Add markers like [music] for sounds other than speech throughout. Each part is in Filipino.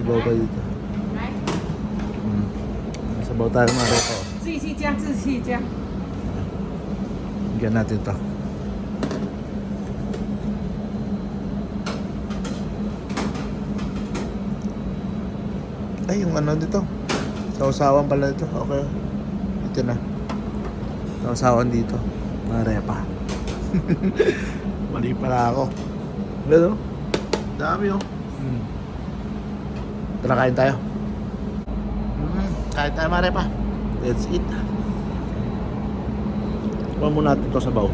Sabaw pa dito. Hmm. Sabaw tayo mga repo. Bigyan natin ito. Ay, yung ano dito. Sausawan pala dito. Okay. Ito na. Sausawan dito. Mga repa. [laughs] Mali pala ako. Ano? Dami oh. Tara, kain tayo. Hmm, kain tayo mga repa. Let's eat. Kuha muna natin ito sa baw.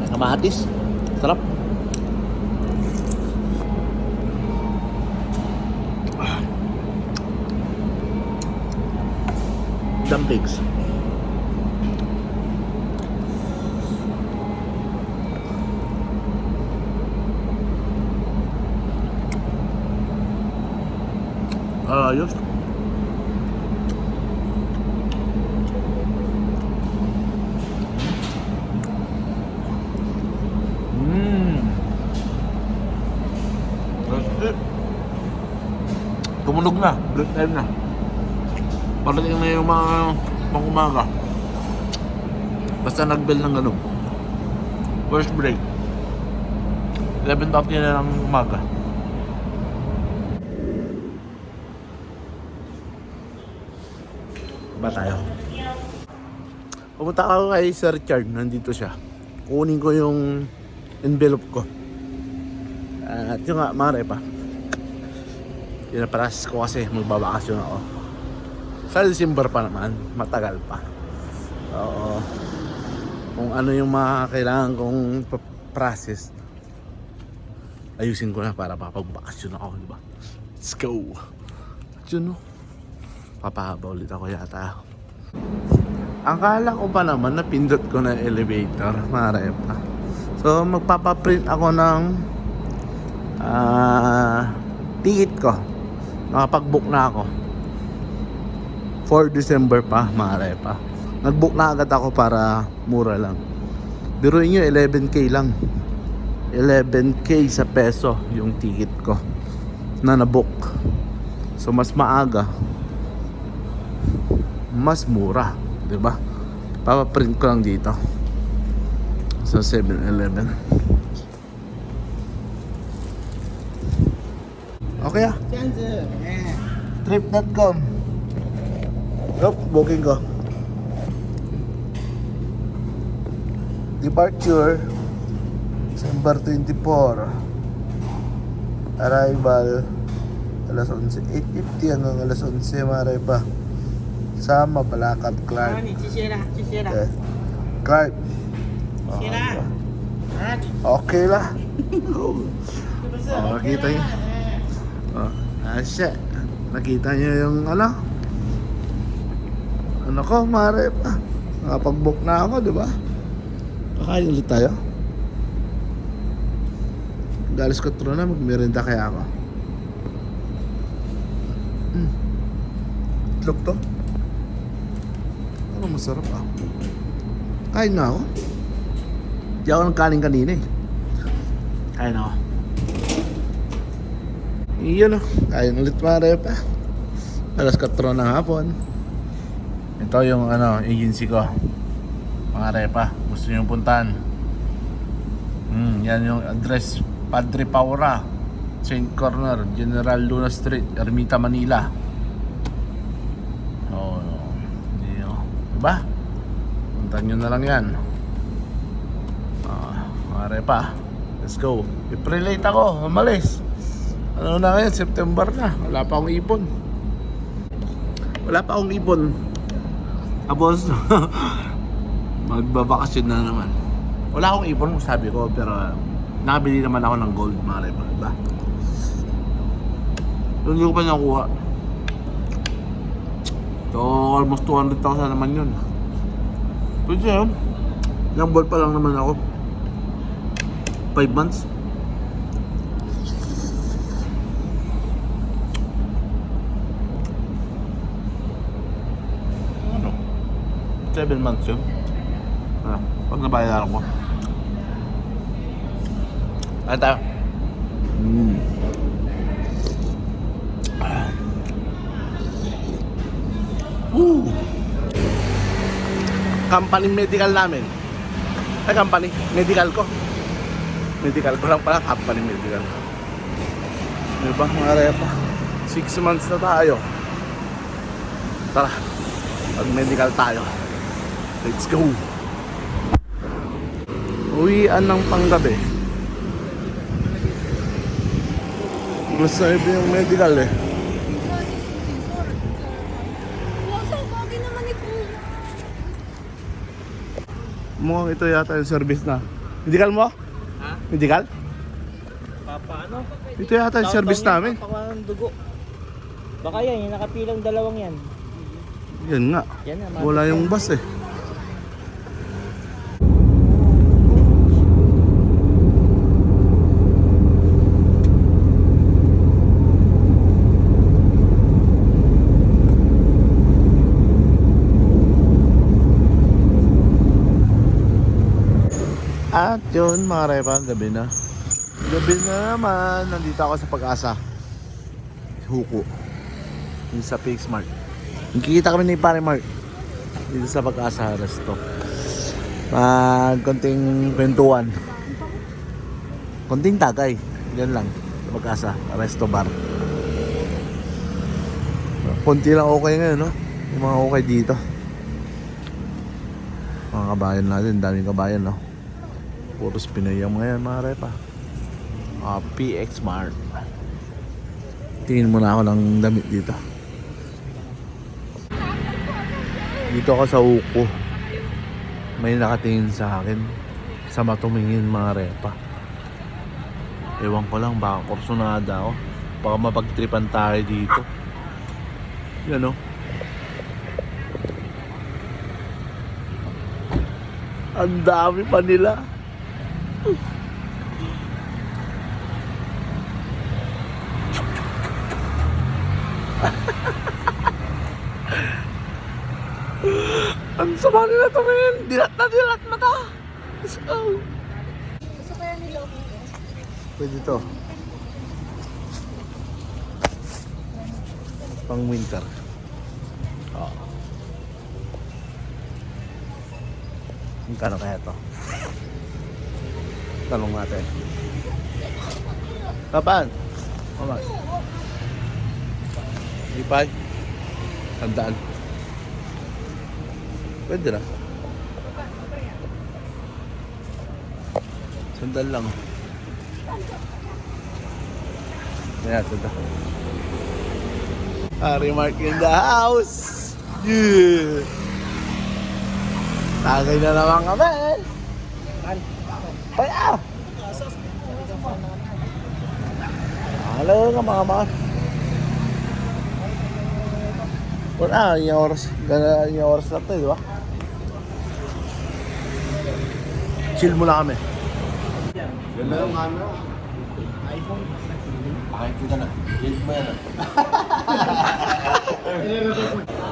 May kamatis. Sarap. Ah. Dumplings. Ayos. Mmm. That's it. Tumunog na. Break time na. Parating na yung mga pang umaga. Basta nag-bell ng ano. First break. 11 to na ng umaga. Ba tayo? Pumunta ako kay Sir Richard. Nandito siya. Kunin ko yung envelope ko. At yung nga, mare pa. Pinaparas ko kasi magbabakasyon ako. Sa December pa naman. Matagal pa. Oo. Kung ano yung mga kailangan kong pa- process, ayusin ko na para papagbakasyon ako, di ba? Let's go! At yun, no? Papahaba ulit ako yata. Akala ko pa naman napindot ko na elevator, mga repa. So, magpapaprint ako ng ah ticket ko. Nakapag-book na ako. For December pa, mga repa. Nag-book na agad ako para mura lang. Biruin nyo, 11k lang. 11k sa peso yung ticket ko na na-book. So, mas maaga, mas mura, 'di ba? Papaprint ko lang dito sa 7-Eleven. Okay ah. Trip.com. Nope, booking ko. Departure December 24. Arrival alas 11. 8.50 hanggang alas 11 maray pa sama belakang Clark. Eh, ah, okay. Clark. Oh, okay lah. oh, nakita yun. Oh, ah, shit. Nakita nyo yung ano? Ano ko, mare pa. Nakapag-book na ako, di ba? Kakain ulit tayo. Galis ko tro na, magmerinda kaya ako. Mm. Itlog to. Masarap ah. Kain na ako. Di ako nagkanin kanina eh. Kain ako. Iyon o. Kain ulit pare pa. Alas 4 ng hapon. Ito yung ano, agency ko. Mga repa. Gusto nyo puntahan. Hmm, yan yung address. Padre Paura. St. Corner. General Luna Street. Ermita, Manila. O. Diba? Puntahan nyo na lang yan. Ah, mga repa. Let's go. I-prelate ako. Umalis. Ano na ngayon? September na. Wala pa akong ipon. Wala pa akong ipon. Tapos, [laughs] magbabakasyon na naman. Wala akong ipon, sabi ko, pero nakabili naman ako ng gold, mga repa, diba? Hindi ko pa nakuha. So, almost 200,000 naman yun. Pwede yan. Yung ball pa lang naman ako. 5 months. Ano? 7 months yun. Ah, pag nabayaran ko. Ano tayo? Mmm. Woo! Company medical namin. Ay, company. Medical ko. Medical ko lang pala. Company medical. Diba, mga repa? Six months na tayo. Tara. Pag medical tayo. Let's go. Uwian ng panggabi. Plus na yung medical eh. Wasa, bagay naman ito. Mukhang ito yata yung service na. Medical mo? Ha? Medical? Papa, ano? Ito yata yung service namin. Papakuha ng dugo. Baka yan, yung nakapilang dalawang yan. Yan nga. Yan na, Wala yung bus eh. At yun mga repa, gabi na. Gabi na naman, nandito ako sa pag-asa. Huko. Yung sa Pixmart. Nakikita kami ni Pare Mark dito sa Pag-asa Resto. Mag konting kwentuhan. Konting tagay. Yan lang. Sa Pag-asa Resto Bar. Konti lang okay ngayon, no? Yung mga okay dito. Mga kabayan natin, daming kabayan, no? Puros Pinoy yung mga yan, mga repa. Ah, PX Mart. Tingin muna ako ng damit dito. Dito ako sa Uko. May nakatingin sa akin. Sa matumingin mga repa. Ewan ko lang, baka kursunada ako. Baka mapagtripan tayo dito. Yan o. Ang dami pa nila. Ang sama nila tumingin. Dilat na dilat mata. Let's go. Gusto kaya nila ako. Pwede to. Pang winter. Oo. Magkano kaya to? Tanong natin. Kapan? Mama. Ipay? Tandaan. Pwede na. Sandal lang. Ayan, ito. Harry Mark in the house! Yeah! Tagay na naman kami! Kaya! Hello nga mga mga. Wala, yung oras. Yung oras na ito, di ba? Chill muna kami. Ganda yung ano. Bakit kita na? Chill mo yan. [laughs]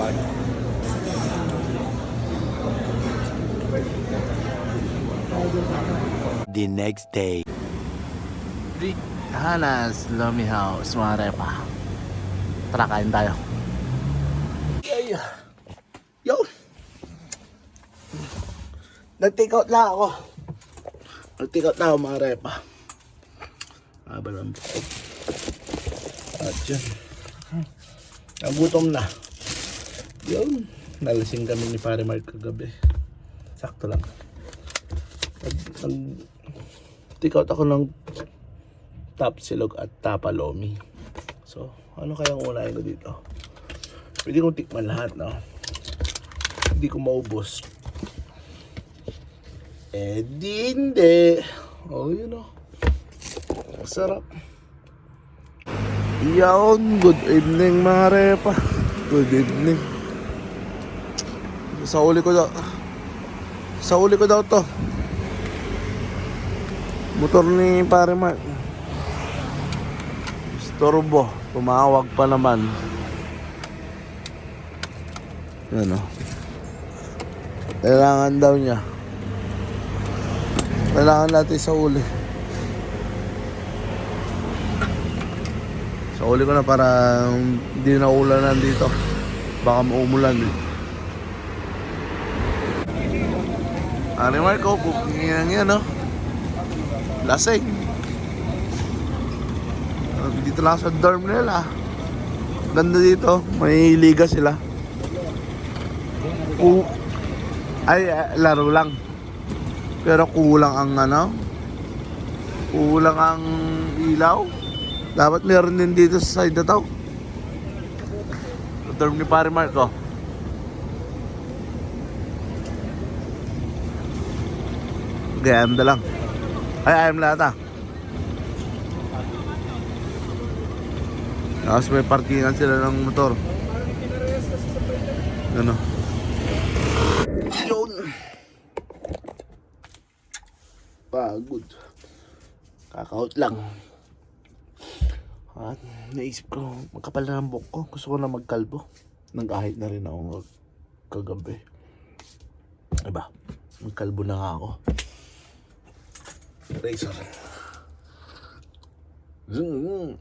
Ano ba? the next day. Hanas Lomi House, mga repa. Tara, kain tayo. Ay, yo! Nag-take out lang ako. Nag-take out na ako, mga repa. Aba lang. At yun. Nagutom na. Yun. Nalasing kami ni Pare Mark kagabi. Sakto lang. Nag, nag take out ako ng top silog at tapalomi. So, ano kayang unahin ko dito? Pwede kong tikman lahat, no? Hindi ko maubos. Eh, di hindi. Oh, yun, oh. Sarap. Yawn, good evening mga repa. Good evening. Sa uli ko daw. Sa uli ko daw to. Motor ni pare Mark. Storbo. Tumawag pa naman. Yan o. Kailangan daw niya. Kailangan natin sa uli. Sa uli ko na para hindi na ulanan dito. Baka maumulan eh. Ano Marco, booking yan yan no? Lasing. Dito lang sa dorm nila. Ganda dito, may liga sila. Ku ay, ah, laro lang. Pero kulang ang ano? Kulang ang ilaw. Dapat meron din dito sa side na to. Dorm ni Pare Marco. Na lang. Ay, ayam lahat ah. Tapos may parkingan sila ng motor. Ano? Yun. Pagod. Kakaut lang. At naisip ko, magkapal na ang buhok ko. Gusto ko na magkalbo. Nag-ahit na rin ako kagabi. Diba? Magkalbo na nga ako. Razor. Zoom.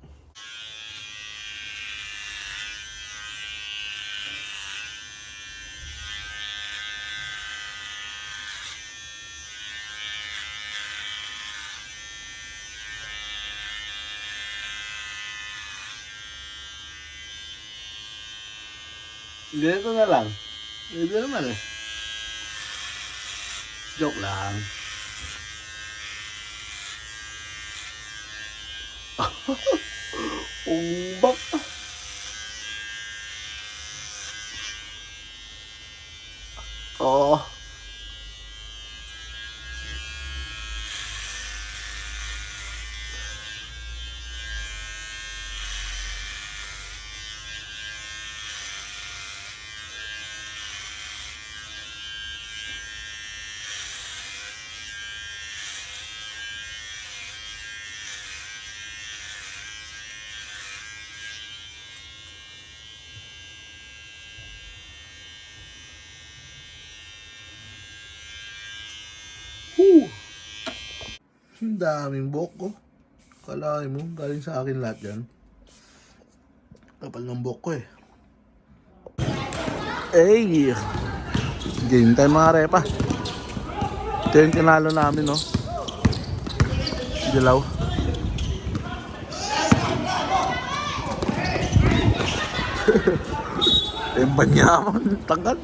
Ganito na lang. Ganito naman eh. Joke lang. Umbak. Oo. Whew. Ang daming buhok ko. Kalahin mo, galing sa akin lahat yan. Kapal ng buhok ko eh. Ey! Game time mga repa. Ito yung kinalo namin, no? Dilaw. yung [laughs] banyaman, tangkad.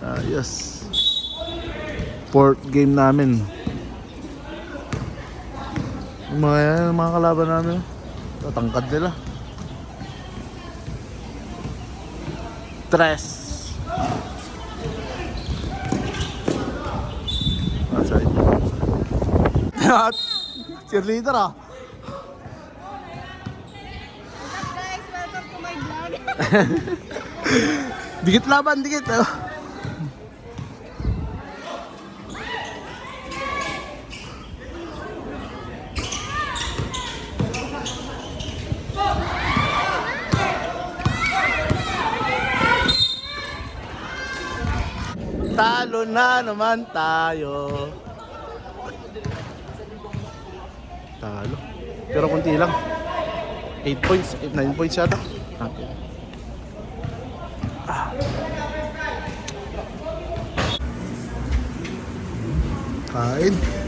Ayos. Fourth game namin. Yung Mga yan, mga kalaban namin. Tatangkad nila. Tres. Ah, sorry. At, cheerleader ah. Guys? Welcome to my vlog. [laughs] Dikit laban, dikit. Oh. Talo na naman tayo. Talo. Pero kunti lang. 8 points, 9 points yata. Okay. Kain.